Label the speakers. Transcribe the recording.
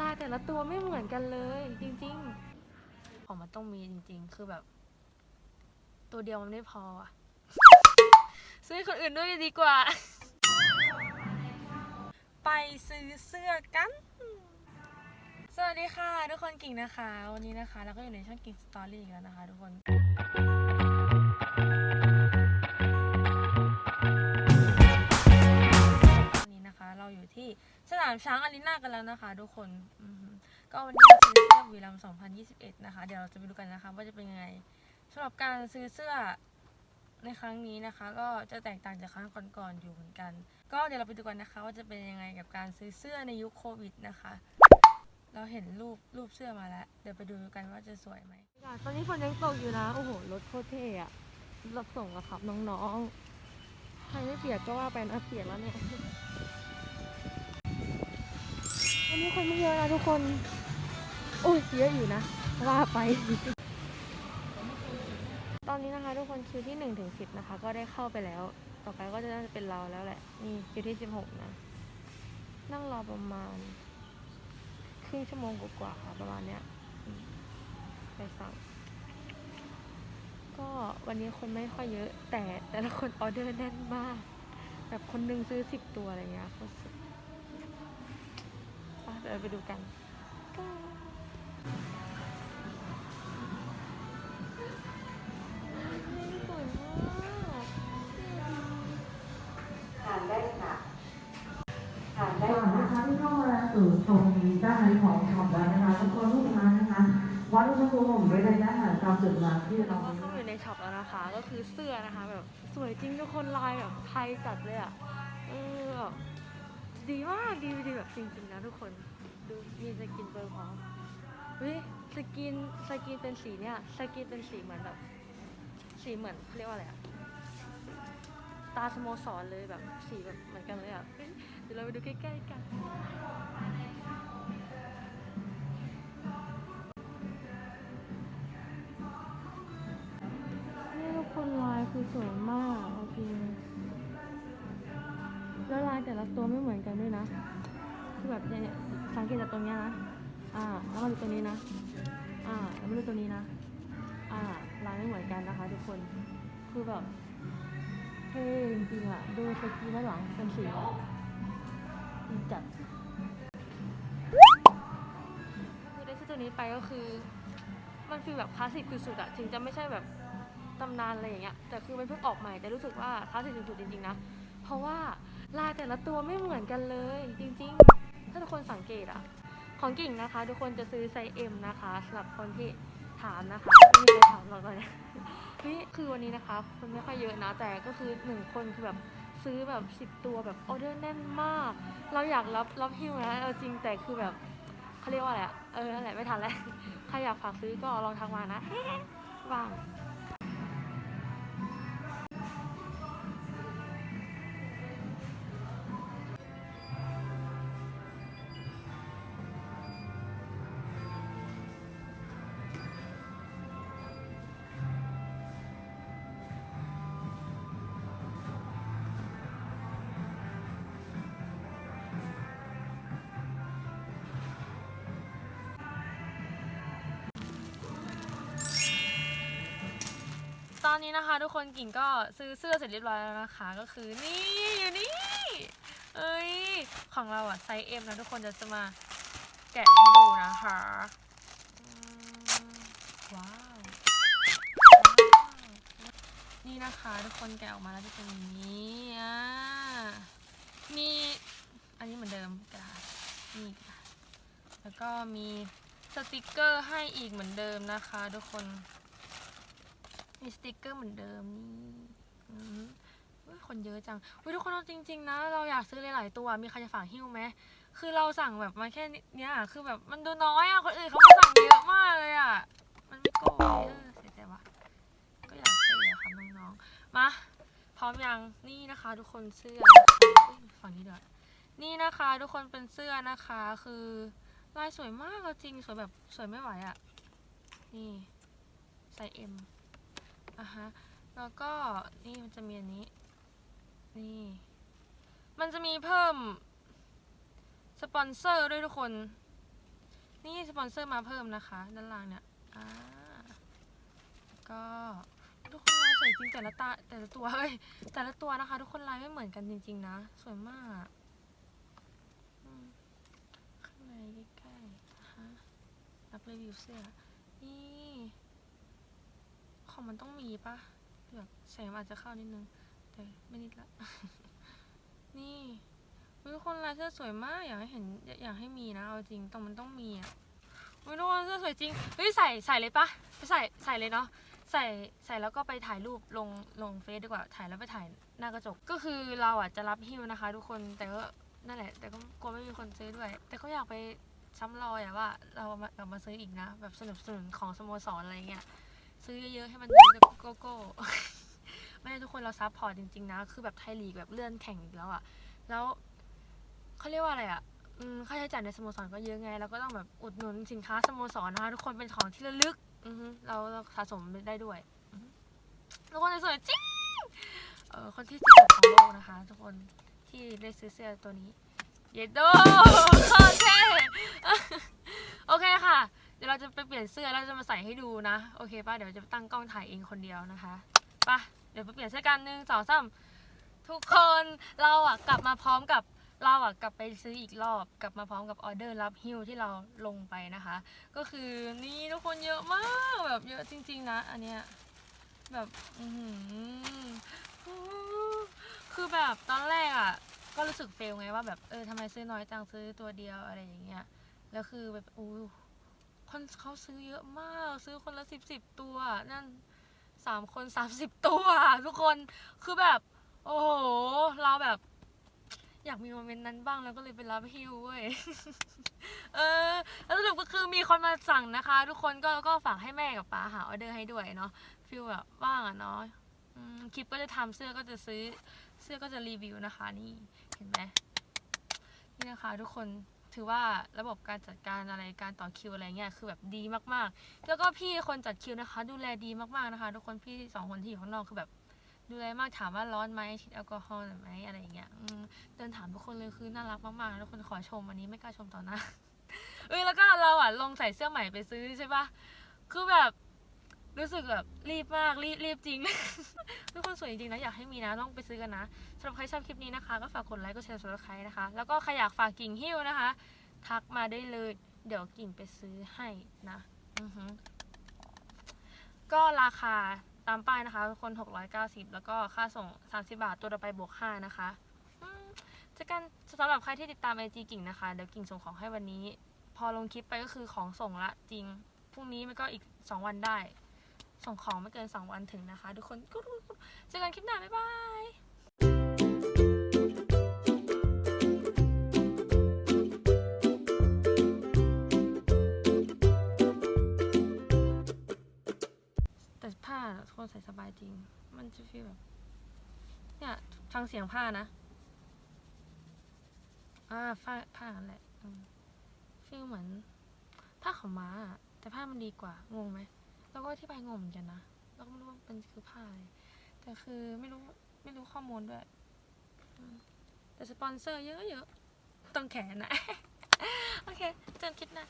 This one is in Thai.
Speaker 1: ลายแต่ละตัวไม่เหมือนกันเลย จริง ๆ ของมันต้องมีจริง ๆ คือแบบ ตัวเดียวมันไม่พออะซื้อคนอื่นด้วยดีกว่า ไปซื้อเสื้อกัน สวัสดีค่ะ ทุกคนกิ่งนะคะ วันนี้นะคะเราก็อยู่ในช่องกิ่งสตอรี่อีกแล้วนะคะ ทุกคน ที่สนามช้างอารีนากันแล้วนะคะ ทุกคนก็วันนี้เราซื้อเสื้อวีรัม2021 นะคะ เดี๋ยวเราจะไปดูกันนะคะ ว่าจะเป็นยังไงสำหรับการซื้อเสื้อในครั้งนี้นะคะ ก็จะแตกต่างจากครั้งก่อนๆอยู่เหมือนกัน ก็เดี๋ยวเราไปดูกันนะคะ ว่าจะเป็นยังไงกับการซื้อเสื้อในยุคโควิดนะคะ เราเห็นรูปรูปเสื้อมาแล้ว เดี๋ยวไปดูกันว่าจะสวยไหมตอนนี้ฝนยังตกอยู่นะโอ้โหรถโคตรเท่อะรับส่งอะครับน้องๆใครไม่เปียกก็ว่าไปนะเปียกแล้วเนี่ย วันนี้คนไม่เยอะนะทุกคน โอ้ยเยอะอยู่นะ ว่าไป ตอนนี้นะคะ ทุกคนคิวที่1นถึงสินะคะ ก็ได้เข้าไปแล้ว ต่อไปก็จะน่าจะเป็นเราแล้วแหละ นี่คิวที่ 16 นะ นั่งรอประมาณ ครึ่งชั่วโมงกว่าๆค่ะประมาณเนี้ยไปสั่งก็วันนี้คนไม่ค่อยเยอะ แต่แต่ละคนออเดอร์แน่นมาก แบบคนหนึงซื้อสิบตัวอะไรเงี้ยโคตรสุด เดี๋ยวเราไปดูกันก็สวยมาก
Speaker 2: ทานได้ค่ะทานได้
Speaker 3: ค่ะ
Speaker 2: ค่ะ
Speaker 3: ลูกค้าที่เข้ามาสู่ชมด้านในของช็อปแล้วนะคะทุกคนลูกค้านะคะวัดอุณหภูมิไว้เลยนะคะตามจุดหมายที่
Speaker 1: เรา
Speaker 3: เรา
Speaker 1: ก็เข้ามาอยู่ในช็อปแล้วนะคะ ก็คือเสื้อนะคะแบบสวยจริงทุกคนลายแบบไทยจัดเลยอะเออแบบ ดีมากดีดีแบบจริงๆนะทุกคนดูมีสกินเบอร์พร้อมเฮ้ยสกินสกินเป็นสีเนี่ยสกินเป็นสีเหมือนแบบ สีเหมือนเขาเรียกว่าอะไรอะตาสโมสรเลยแบบสีแบบเหมือนกันเลยอะเดี๋ยวเราไปดูใกล้ๆกัน สังเกตจากตรงเนี้ยนะ อ่า แล้วมาดูตัวนี้นะ อ่า แล้วมาดูตัวนี้นะ อ่า ลายไม่เหมือนกันนะคะ ทุกคน คือแบบเท่จริงๆอะดูสกีด้านหลังเป็นสีดีจัดคือได้ซื้อตัวนี้ไปก็คือ มันฟีลแบบคลาสสิกสุดๆอะถึงจะไม่ใช่แบบตำนานอะไรอย่างเงี้ย แต่คือมันเพิ่งออกใหม่ แต่รู้สึกว่าคลาสสิกสุดๆจริงๆนะ เพราะว่าลายแต่ละตัวไม่เหมือนกันเลย จริง ๆ ถ้าทุกคนสังเกตอะของกิ่งนะคะ ทุกคนจะซื้อไซส์ M นะคะสำหรับคนที่ถามนะคะไม่มีใครถามหรอกตอนเนี้ยเฮ้ยคือวันนี้นะคะ คนไม่ค่อยเยอะนะ แต่ก็คือหนึ่งคนคือแบบซื้อแบบสิบตัวแบบออเดอร์แน่นมาก เราอยากรับรับฮิวนะเอาจริงแต่คือแบบเขาเรียกว่าอะไรอะเออนั่นแหละไม่ทันแล้วใครอยากฝากซื้อก็ลองทักมานะว่าง อนนี้นะคะ ทุกคนกิ่งก็ซื้อเสื้อเสร็จเรียบร้อยแล้วนะคะ ก็คือนี่อยู่นี่เอ้ยของเราอะไซส์ M นะทุกคนจะจะมาแกะให้ดูนะคะว้าว นี่นะคะทุกคนแกะออกมาแล้วจะเป็นอย่างนี้อ่ามีอันนี้เหมือนเดิมกระดาษนี่กระดาษแล้วก็มีสติกเกอร์ให้อีกเหมือนเดิมนะคะ ทุกคน มีสติกเกอร์เหมือนเดิมนี่คนเยอะจังเฮ้ยทุกคนเอาจริง ๆ นะ เราอยากซื้อหลายๆตัว มีใครจะฝากหิ้วไหม คือเราสั่งแบบมาแค่เนี้ยคือแบบมันดูน้อยอะ คนอื่นเขามาสั่งเยอะมากเลยอะ มันไม่โกงเออเสียใจว่ะก็อยากช่วยเหลือค่ะน้องๆ มา พร้อมยัง นี่นะคะทุกคนเสื้อฝั่งนี้เดี๋ยวนี่นะคะทุกคนเป็นเสื้อนะคะ คือลายสวยมากจริงสวยแบบสวยไม่ไหวอะ นี่ไซส์ M อะฮะ แล้วก็นี่มันจะมีอันนี้ นี่ มันจะมีเพิ่มสปอนเซอร์ด้วยทุกคน นี่สปอนเซอร์มาเพิ่มนะคะ ด้านล่างเนี่ย อ่า ก็ทุกคนลายสวยจริงแต่ละตาแต่ละตัวเอ้ยแต่ละตัวนะคะ ทุกคนลายไม่เหมือนกันจริง ๆ นะ สวยมากข้างในใกล้ๆนะคะรับรีวิวเสื้อนี่ มันต้องมีปะแบบแสงอาจจะเข้านิดนึง แต่ไม่นิดละ นี่อุ๊ยทุกคนลายเสื้อสวยมาก อยากให้เห็นอยากให้มีนะเอาจริงต้องมันต้องมีอะอุ๊ยทุกคนเสื้อสวยจริงเฮ้ยใส่ใส่เลยปะไปใส่ใส่เลยเนาะใส่ใส่แล้วก็ไปถ่ายรูปลงลงเฟซดีกว่าถ่ายแล้วไปถ่ายหน้ากระจก ก็คือเราอะจะรับฮิ้วนะคะ ทุกคนแต่ก็นั่นแหละ แต่ก็กลัวไม่มีคนซื้อด้วย แต่ก็อยากไปซ้ำรอยอะว่าเรามากลับมาซื้ออีกนะ แบบสนับสนุนของสโมสรอะไรเงี้ย ซื้อเยอะๆให้มันเดินกับโกโก้ไม่ทุกคนเราซัพพอร์ตจริงๆนะ คือแบบไทยลีกแบบเลื่อนแข่งอีกแล้วอะแล้วเขาเรียกว่าอะไรอะอืมค่าใช้จ่ายในสโมสรก็เยอะไงเราก็ต้องแบบอุดหนุนสินค้าสโมสรนะคะทุกคนเป็นของที่ระลึกอือเราเราสะสมได้ด้วยทุกคนสวยจริงเออคนที่สุดของโลกนะคะ ทุกคนที่ได้ซื้อเสื้อตัวนี้ เยดโดโคตรเท่โอเคค่ะ เดี๋ยวเราจะไปเปลี่ยนเสื้อแล้วจะมาใส่ให้ดูนะ โอเคป่ะ เดี๋ยวจะตั้งกล้องถ่ายเองคนเดียวนะคะป่ะ เดี๋ยวไปเปลี่ยนเสื้อกันหนึ่งสองสามทุกคนเราอะกลับมาพร้อมกับเราอะกลับไปซื้ออีกรอบกลับมาพร้อมกับออเดอร์รับฮิ้วที่เราลงไปนะคะ ก็คือนี่ทุกคนเยอะมากแบบเยอะจริง ๆ นะ อันเนี้ยแบบอือคือแบบตอนแรกอะ ก็รู้สึกเฟลไงว่าแบบเออทำไมซื้อน้อยจังซื้อตัวเดียวอะไรอย่างเงี้ยแล้วคือแบบอู้ คนเขาซื้อเยอะมาก ซื้อคนละสิบสิบตัว นั่นสามคนสามสิบตัว ทุกคนคือแบบ โอ้โห เราแบบ อยากมีโมเมนต์นั้นบ้างแล้วก็เลยไปรับฮิวเว้ย เออ แล้วสรุปก็คือมีคนมาสั่งนะคะ ทุกคนก็ก็ฝากให้แม่กับป๋าหาออเดอร์ให้ด้วยเนาะฟิลแบบว่างอะเนาะคลิปก็จะทำเสื้อก็จะซื้อเสื้อก็จะรีวิวนะคะ นี่เห็นไหมนี่นะคะ ทุกคน ถือว่าระบบการจัดการอะไรการต่อคิวอะไรเงี้ยคือแบบดีมากๆ แล้วก็พี่คนจัดคิวนะคะ ดูแลดีมากๆนะคะ ทุกคนพี่สองคนที่อยู่ข้างนอกคือแบบดูแลมากถามว่าร้อนไหมฉีดแอลกอฮอล์หน่อไหมอะไรอย่างเงี้ยเดินถามทุกคนเลยคือน่ารักมากๆทุกคนขอชมอันนี้ไม่กล้าชมต่อหน้าเอ้ยแล้วก็เราอะลงใส่เสื้อใหม่ไปซื้อใช่ปะคือแบบ รู้สึกแบบรีบมากรีบรีบจริง ทุกคนสวยจริงๆนะอยากให้มีนะต้องไปซื้อกันนะสำหรับใครชอบคลิปนี้นะคะ ก็ฝากกดไลค์กดแชร์สำหรับใครนะคะ แล้วก็ใครอยากฝากกิ่งหิ้วนะคะ ทักมาได้เลย เดี๋ยวกิ่งไปซื้อให้นะอือฮึก็ราคาตามป้ายนะคะทุกคน 690 แล้วก็ค่าส่ง 30 บาท ตัวต่อไปบวก 5 นะคะจอกันสำหรับใครที่ติดตามไอจีกิ่งนะคะ เดี๋ยวกิ่งส่งของให้วันนี้ พอลงคลิปไปก็คือของส่งละจริง พรุ่งนี้มันก็อีก 2 วันได้ ส่งของไม่เกิน 2 วันถึงนะคะ ทุกคนกรุเจอกันคลิปหน้า บ๊ายบายแต่ผ้าทุกคนใส่สบายจริง มันจะฟีลแบบเนี่ยฟังเสียงผ้านะ อ่าผ้าผ้านั่นแหละฟีลเหมือนผ้าขาวม้า แต่ผ้ามันดีกว่างงไหม แล้วก็ที่ไปงงเหมือนกันนะเราก็ไม่รู้ว่าเป็นคือผ้าอะไรแต่คือไม่รู้ไม่รู้ข้อมูลด้วย แต่สปอนเซอร์เยอะๆต้องแขนนะ โอเค เจอกันคลิปหน้า